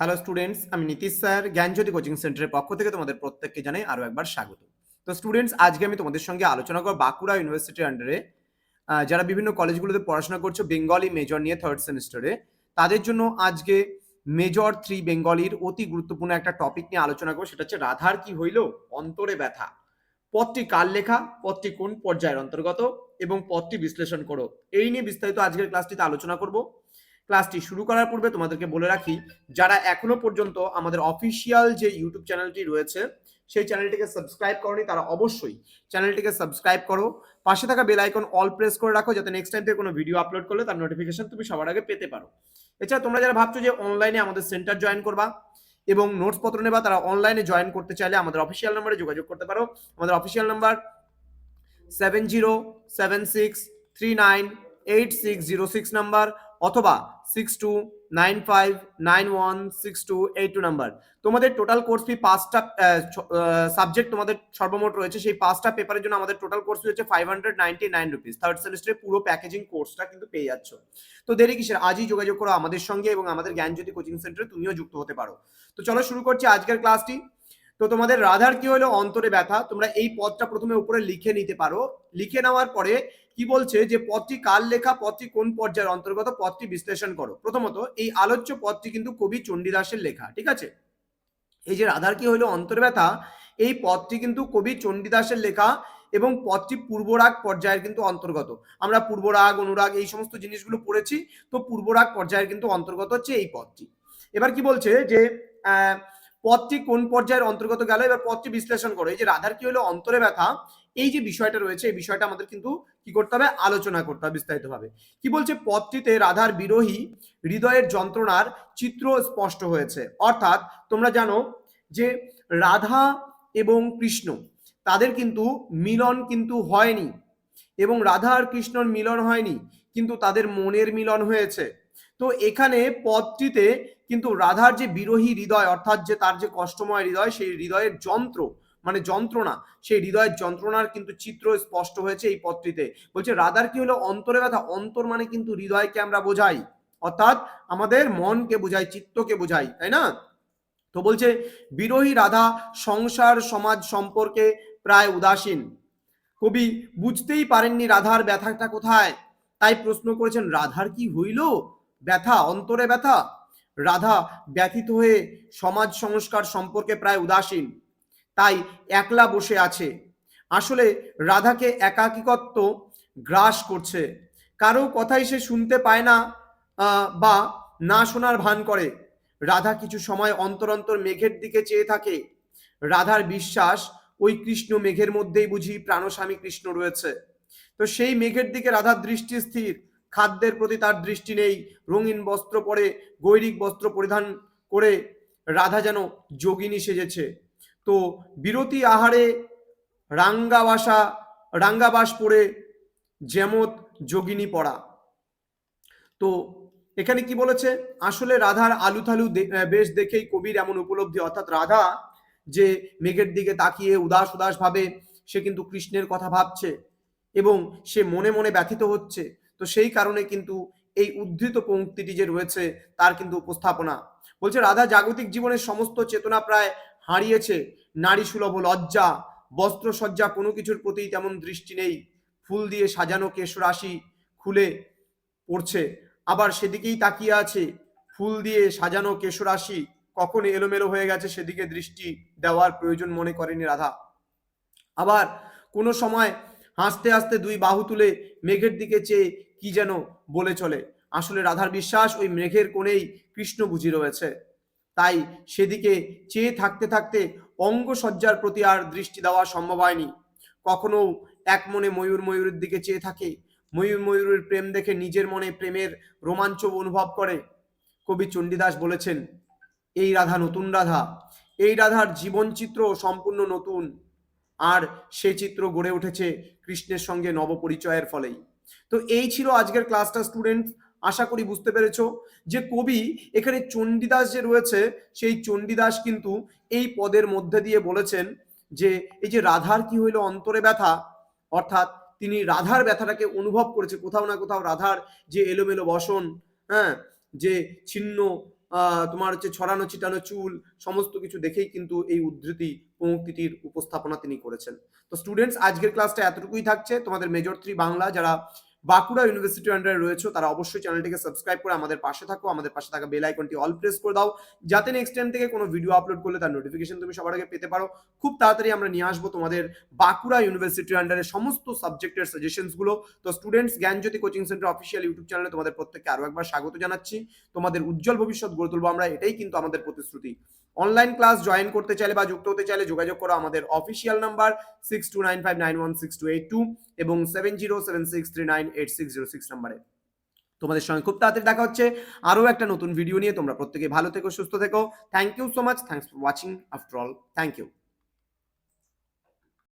Hello students আমি Nitish sir, জ্ঞানজ্যোতি coaching সেন্টারের পক্ষ থেকে তোমাদের প্রত্যেককে জানাই আরও একবার স্বাগত। তো স্টুডেন্টস আজকে আমি তোমাদের সঙ্গে আলোচনা করব বাঁকুড়া ইউনিভার্সিটির আন্ডারে যারা বিভিন্ন কলেজগুলোতে পড়াশোনা করছ বেঙ্গলি মেজর নিয়ে থার্ড সেমিস্টারে তাদের জন্য আজকে মেজর থ্রি বেঙ্গলির অতি গুরুত্বপূর্ণ একটা টপিক নিয়ে আলোচনা করব। সেটা হচ্ছে রাধার কি হইল? অন্তরে ব্যথা। পথটি কার লেখা? পথটি কোন পর্যায়ের অন্তর্গত? এবং পথটি বিশ্লেষণ করো। এই নিয়ে বিস্তারিত আজকের ক্লাসটিতে আলোচনা করব। ক্লাসটি শুরু করার পূর্বে তোমাদেরকে বলে রাখি, যারা এখনও পর্যন্ত আমাদের অফিসিয়াল যে ইউটিউব চ্যানেলটি রয়েছে, সেই চ্যানেলটিকে সাবস্ক্রাইব করনি তারা অবশ্যই চ্যানেলটিকে সাবস্ক্রাইব করো। পাশে থাকা বেল আইকন অল প্রেস করে রাখো যাতে নেক্সট টাইম থেকে কোনো ভিডিও আপলোড করলে তার নোটিফিকেশন তুমি সবার আগে পেতে পারো। এছাড়া তোমরা যারা ভাবছ যে অনলাইনে আমাদের সেন্টার জয়েন করবা এবং নোটস পত্র নেবা, তারা অনলাইনে জয়েন করতে চাইলে আমাদের অফিসিয়াল নাম্বারে যোগাযোগ করতে পারো। আমাদের official number seven zero seven six three nine eight six zero six number অথবা six two nine five nine one six two eight two number তোমাদের টোটাল কোর্স ফি পাঁচটা সাবজেক্ট তোমাদের সর্বমোট রয়েছে, সেই পাঁচটা পেপারের জন্য আমাদের টোটাল কোর্স ফি হচ্ছে five hundred ninety nine rupees third সেমিস্টারের পুরো প্যাকেজিং কোর্সটা কিন্তু পেয়ে যাচ্ছ। তো দেরি কিসের? আজই যোগাযোগ করো আমাদের সঙ্গে এবং আমাদের জ্ঞান জ্ঞানজ্যোতি কোচিং সেন্টারে তুমিও যুক্ত হতে পারো। তো চলো শুরু করছি আজকের ক্লাসটি তো তোমাদের রাধার কি হলো? অন্তরে ব্যথা। তোমরা এই পদটা প্রথমে উপরে লিখে নিতে পারো। লিখে নেওয়ার পরে কি বলছে যে পদটি কার লেখা পদটি কোন পর্যায়ের অন্তর্গত পদটি বিশ্লেষণ করো। প্রথমত, এই আলোচ্য পদটি কিন্তু কবি চণ্ডীদাসের লেখা, ঠিক আছে? এই যে রাধার কি হলো? অন্তর ব্যথা এই পদটি কিন্তু কবি চণ্ডীদাসের লেখা এবং পদটি পূর্বরাগ পর্যায়ের কিন্তু অন্তর্গত। আমরা পূর্বরাগ, অনুরাগ এই সমস্ত জিনিসগুলো পড়েছি, তো পূর্বরাগ পর্যায়ের কিন্তু অন্তর্গত হচ্ছে এই পদটি এবার কি বলছে যে পদটি কোন পর্যায়ের অন্তর্গত গেল? এবার পদটি বিশ্লেষণ করো। এই যে রাধার কি হলো? অন্তরে ব্যথা এই যে বিষয়টা রয়েছে, এই বিষয়টা আমাদের কিন্তু কি করতে হবে? আলোচনা করতে হবে বিস্তারিতভাবে। কি বলছে? পদটিতে রাধার বিরোহী হৃদয়ের যন্ত্রণার চিত্র স্পষ্ট হয়েছে। অর্থাৎ তোমরা জানো যে রাধা এবং কৃষ্ণ, তাদের কিন্তু মিলন কিন্তু হয়নি এবং রাধা আর কৃষ্ণর মিলন হয়নি, কিন্তু তাদের মনের মিলন হয়েছে। তো এখানে পদটিতে কিন্তু রাধার যে বিরোহী হৃদয়, অর্থাৎ যে তার যে কষ্টময় হৃদয়, সেই হৃদয়ের যন্ত্র মানে যন্ত্রণা, সেই হৃদয়ের যন্ত্রণার কিন্তু চিত্র স্পষ্ট হয়েছে এই পদটিতে। বলছে, রাধার কি হলো? অন্তরে ব্যথা। অন্তর মানে কিন্তু হৃদয়কে আমরা বোঝাই। অর্থাৎ আমাদের মনকে বোঝাই, চিত্তকে বোঝাই, তাই না? তো বলছে, বিরোহী রাধা, সংসার, সমাজ সম্পর্কে প্রায় উদাসীন। কবি, বুঝতেই পারেননি রাধার ব্যথাটা কোথায়? তাই প্রশ্ন করেছেন, রাধার কি হইল? ব্যথা, অন্তরে ব্যথা? রাধা ব্যথিত হয়ে সমাজ সংস্কার সম্পর্কে প্রায় উদাসীন। তাই একলা বসে আছে। আসলে রাধাকে একাকিকত্ব গ্রাস করছে। কারও কথাই সে শুনতে পায় না বা না শোনার ভান করে। রাধা কিছু সময় অন্তর অন্তর মেঘের দিকে চেয়ে থাকে। রাধার বিশ্বাস, ওই কৃষ্ণ মেঘের মধ্যেই বুঝি প্রাণস্বামী কৃষ্ণ রয়েছে। তো সেই মেঘের দিকে রাধার দৃষ্টি স্থির। খাদ্যের প্রতি তার দৃষ্টি নেই। রঙিন বস্ত্র পরে, গৈরিক বস্ত্র পরিধান করে রাধা যেন যোগিনী সেজেছে। তো বিরতি আহারে রাঙ্গাবাসা রাঙ্গাবাস পরে যেমত যোগিনী পড়া। তো এখানে কি বলেছে? আসলে রাধার আলু থালু বেশ দেখেই কবির এমন উপলব্ধি, অর্থাৎ রাধা যে মেঘের দিকে তাকিয়ে উদাস উদাস ভাবে সে কিন্তু কৃষ্ণের কথা ভাবছে এবং সে মনে মনে ব্যথিত হচ্ছে। তো সেই কারণে কিন্তু এই উদ্ধৃত পঙ্ক্তিটি যে রয়েছে তার কিন্তু উপস্থাপনা। বলছে, রাধা জাগতিক জীবনের সমস্ত চেতনা প্রায় হারিয়েছে। নারী সুলভ লজ্জা, বস্ত্রসজ্জা কোনো কিছুর প্রতি তেমন দৃষ্টি নেই। ফুল দিয়ে সাজানো কেশরাশি খুলে পড়ছে। আবার সেদিকেই তাকিয়ে আছে। ফুল দিয়ে সাজানো কেশরাশি কখন এলোমেলো হয়ে গেছে সেদিকে দৃষ্টি দেওয়ার প্রয়োজন মনে করেনি রাধা। আবার কোনো সময় হাসতে হাসতে দুই বাহু তুলে মেঘের দিকে চেয়ে কি যেন বলে চলে। আসলে রাধার বিশ্বাস ওই মেঘের কোণেই কৃষ্ণ বুঝি রয়েছে। তাই সেদিকে চেয়ে থাকতে থাকতে অঙ্গসজ্জার প্রতি আর দৃষ্টি দেওয়া সম্ভব হয়নি। কখনো এক মনে ময়ূর ময়ূরের দিকে চেয়ে থাকে, ময়ূর ময়ূরের প্রেম দেখে নিজের মনে প্রেমের রোমাঞ্চ অনুভব করে। কবি চণ্ডীদাস বলেছেন, এই রাধা নতুন রাধা, এই রাধার জীবনচিত্র সম্পূর্ণ নতুন, আর সে চিত্র গড়ে উঠেছে কৃষ্ণের সঙ্গে নবপরিচয়ের ফলেই। তো এই ছিল আজকের ক্লাসটা স্টুডেন্ট আশা করি বুঝতে পেরেছ যে কবি এখানে চণ্ডীদাস যে রয়েছে, সেই চণ্ডীদাস কিন্তু এই পদের মধ্যে দিয়ে বলেছেন যে, এই যে রাধার কি হইল অন্তরে ব্যথা, অর্থাৎ তিনি রাধার ব্যথাটাকে অনুভব করেছে, কোথাও না কোথাও রাধার যে এলোমেলো বসন হ্যাঁ যে ছিন্ন তোমার হচ্ছে ছড়ানো ছিটানো চুল, সমস্ত কিছু দেখেই কিন্তু এই উদ্ধৃতি পঙ্ক্তিটির উপস্থাপনা তিনি করেছেন। তো স্টুডেন্টস আজকের ক্লাসটা এতটুকুই থাকছে। তোমাদের মেজর থ্রি বাংলা, যারা বাঁকুড়া ইউনিভার্সিটি আন্ডারে রয়েছে, তারা অবশ্যই চ্যানেলটিকে সাবস্ক্রাইব করে আমাদের পাশে থাকো, আমাদের পাশে থাকা বেল আইকনটি অল প্রেস করে দাও, যাতে নেক্সট টাইম থেকে কোনো ভিডিও আপলোড করলে তার নোটিফিকেশন তুমি সবার আগে পেতে পারো। খুব তাড়াতাড়ি আমরা নিয়ে আসব তোমাদের বাঁকুড়া ইউনিভার্সিটি আন্ডারে সমস্ত সাবজেক্টের সাজেশনসগুলো। তো students Gyanjyoti coaching centre official YouTube চ্যানেলে তোমাদের প্রত্যেককে আরও একবার স্বাগত জানাচ্ছি। তোমাদের উজ্জ্বল ভবিষ্যৎ গড়ে তুলবো আমরা, এটাই কিন্তু আমাদের প্রতিশ্রুতি। অনলাইন ক্লাস জয়েন করতে চাইলে বা যুক্ত হতে চাইলে যোগাযোগ করো আমাদের official number six two nine five nine one six two eight two এবং seven zero seven six three nine eight six zero six নাম্বারে। তোমাদের সঙ্গে খুব তাড়াতাড়ি দেখা হচ্ছে। আরও একটা নতুন ভিডিও নিয়ে তোমরা প্রত্যেকে ভালো থেকো, সুস্থ থেকো। Thank you so much thanks for watching after all thank you